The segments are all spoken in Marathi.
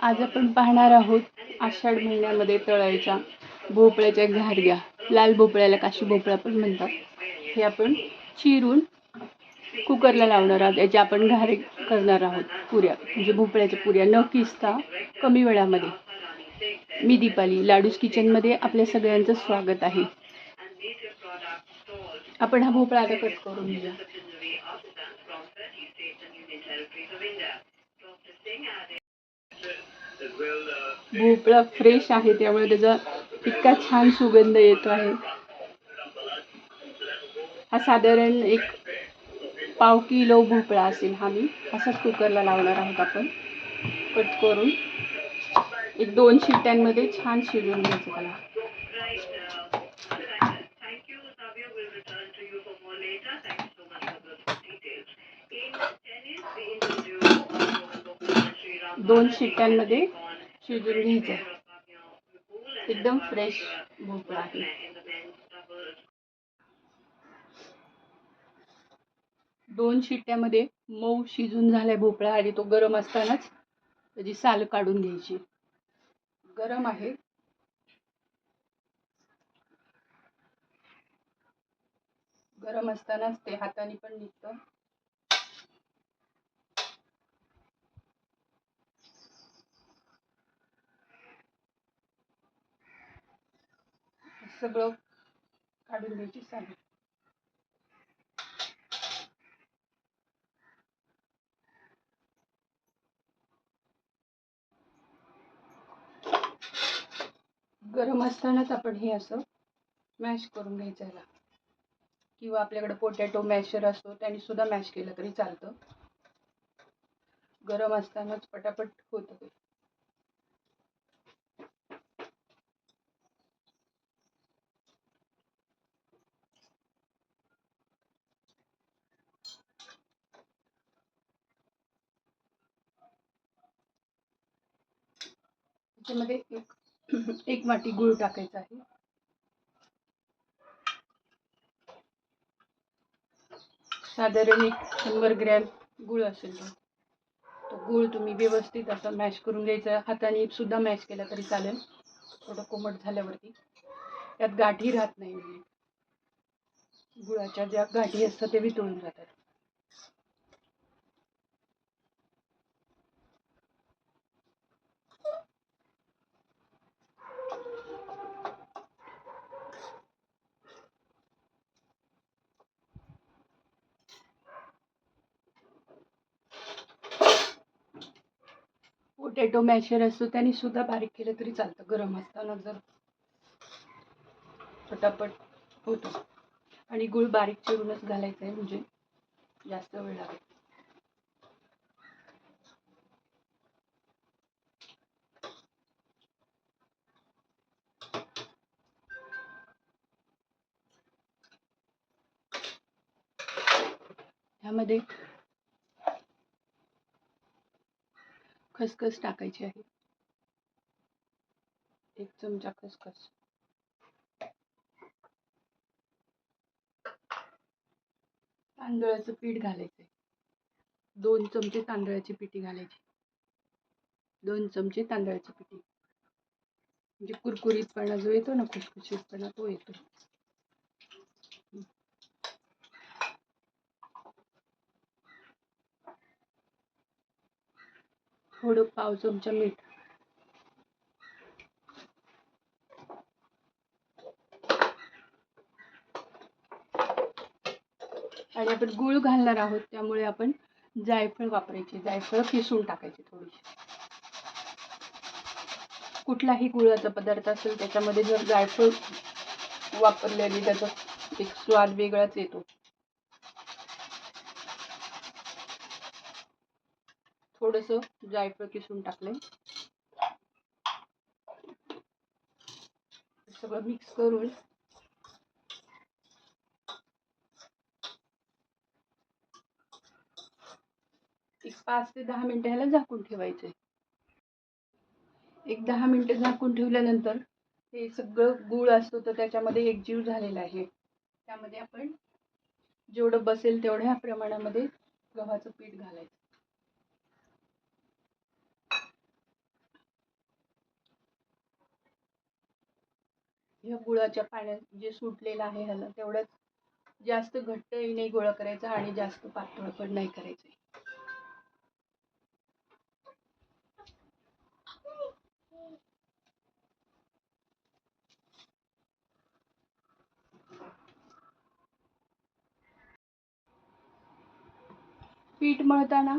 आज आपण पाहणार आहोत आषाढ महिन्यामध्ये तळायच्या भोपळ्याच्या घारग्या लाल भोपळ्याला काशी भोपळा पण म्हणतात. हे आपण चिरून कुकरला लावणार आहोत. याचे आपण घारे करणार आहोत. पुऱ्या म्हणजे भोपळ्याच्या पुऱ्या. न किसता कमी वेळामध्ये. मी दीपाली लाडूस किचनमध्ये आपल्या सगळ्यांचं स्वागत आहे. आपण हा भोपळा आता कट करून घेऊया. भोपळा फ्रेश आहे त्यामुळे त्याचा इतका छान सुगंध येतो आहे. हा साधारण एक पाव किलो भोपळा असेल हा मी. असाच कुकरला लावणार आहोत आपण. कट करून एक दोन शिट्ट्यांमध्ये छान शिजवून घ्यायचं त्याला. दोन शिट्ट्यांमध्ये शिजून घ्यायचं. एकदम फ्रेश भोपळा आहे दोन शिट्ट्यामध्ये मऊ शिजून झालाय भोपळा आणि तो गरम असतानाच त्याची साल काढून घ्यायची. गरम आहे. गरम असतानाच ते हाताने पण निघतं. सगळं काढून घ्यायची साल गरम असतानाच आपण हे असं मॅश करून घ्यायचं. याला किंवा आपल्याकडे पोटॅटो मॅशर असतो त्याने सुद्धा मॅश केलं तरी चालतं. गरम असतानाच पटापट होतं ते. त्याच्यामध्ये एक एक वाटी गूळ टाकायचा आहे. साधारण एक शंभर ग्रॅम गूळ असेल तो. तो गूळ तुम्ही व्यवस्थित असं मॅश करून घ्यायचा. हाताने सुद्धा मॅश केला तरी चालेल. थोडं कोमट झाल्यावरती. त्यात गाठी राहत नाही. म्हणजे गुळाच्या ज्या गाठी असतात ते वितळून जातात. पोटॅटो मॅशर असतो त्याने सुद्धा बारीक केलं तरी चालतं. गरम असताना जर पटापट होतो. आणि गुळ बारीक चिरूनच घालायचं आहे म्हणजे जास्त वेळ लागेल ह्यामध्ये खसखस टाकायची आहे. एक चमचा खसखस. तांदळाचं पीठ घालायचंय. दोन चमचे तांदळाची पिठी घालायची. दोन चमचे तांदळाची पिठी. म्हणजे कुरकुरीतपणा जो येतो ना खुशखुशीतपणा तो येतो. थोडं पाव चमचा मीठ. आणि आपण गुळ घालणार आहोत त्यामुळे आपण जायफळ वापरायचे जायफळ किसून टाकायचे थोडीशी. कुठलाही गुळाचा पदार्थ असेल त्याच्यामध्ये जर जायफळ वापरल्याने त्याचा एक स्वाद वेगळाच येतो. थोडस जायफळ किसून टाकलंय सगळं मिक्स करून. एक पाच ते दहा मिनिटं ह्याला झाकून ठेवायचे एक दहा मिनिटं झाकून ठेवल्यानंतर हे सगळं गुळ असतो तर त्याच्यामध्ये एकजीव झालेला आहे. त्यामध्ये आपण जेवढं बसेल तेवढ्या प्रमाणामध्ये गव्हाचं पीठ घालायचं. ह्या गुळाच्या पाण्यात जे सुटलेलं आहे ह्याला तेवढंच जास्त घट्टही नाही गोळा करायचा आणि जास्त पातळ पण नाही करायचं. पीठ मळताना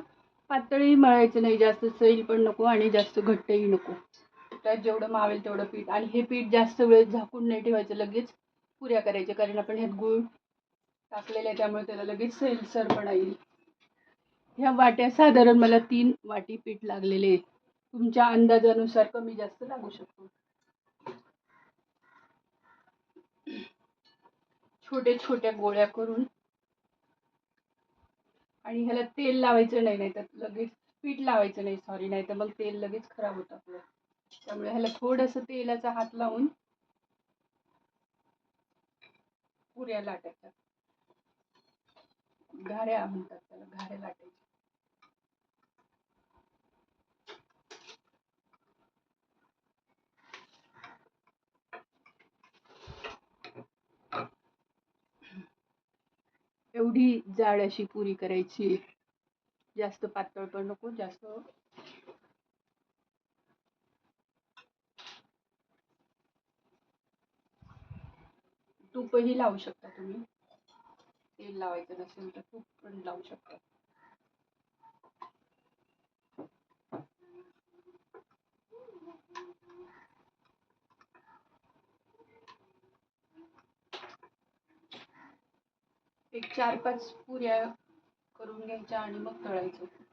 पातळी मळायचं नाही जास्त सैल पण नको आणि जास्त घट्टही नको. त्यात जेवढं मावेल तेवढं पीठ. आणि हे पीठ जास्त वेळ झाकून नाही ठेवायचं लगेच पुऱ्या करायच्या. कारण आपण ह्यात गुळ टाकलेलं आहे त्यामुळे त्याला लगेच सैलसरपणा येईल. ह्या वाट्या साधारण मला तीन वाटी पीठ लागलेले आहे तुमच्या अंदाजानुसार कमी जास्त लागू शकतो. छोटे छोट्या गोळ्या करून आणि ह्याला तेल लावायचं नाही नाही तर लगेच पीठ लावायचं नाही सॉरी नाही तर मग तेल लगेच खराब होतं आपलं. त्यामुळे ह्याला थोडंसं तेलाचा हात लावून पुऱ्या लाटायच्या. घाऱ्या म्हणतात त्याला घाऱ्या लाटायच्या. एवढी जाड अशी पुरी करायची. जास्त पातळ पण नको जास्त तूपही लावू शकता तुम्ही. तेल लावायचं नसेल तर तूप पण लावू शकता. एक चार पाच पुऱ्या करून घ्यायच्या आणि मग तळायचं.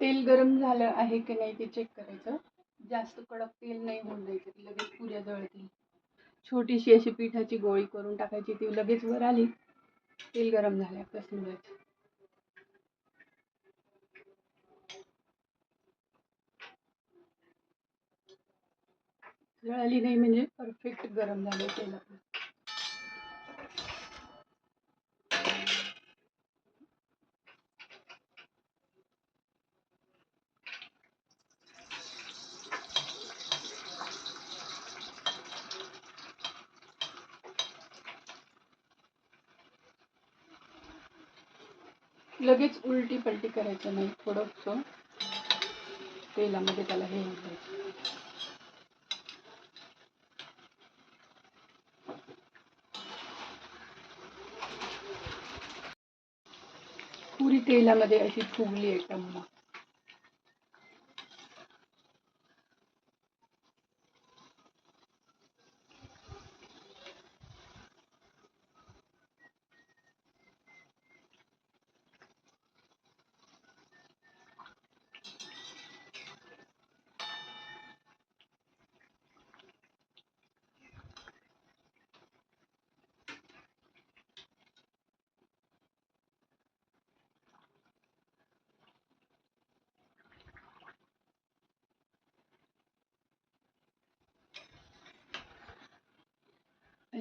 तेल गरम झालं आहे की नाही ते चेक करायचं. जास्त कडक तेल नाही होऊन द्यायचं ती लगेच पुऱ्या जळतील. छोटीशी अशी पिठाची गोळी करून टाकायची ती लगेच वर आली. तेल गरम झालं कसं मिळायचं जळाली नाही म्हणजे परफेक्ट गरम झालं तेल आपलं लगेच उलटी पलटी करायचं नाही थोडंसं तेलामध्ये त्याला हे होऊन पुरी तेलामध्ये अशी फुगली आहे टम्मा.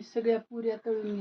सगळ्या पुऱ्या तळून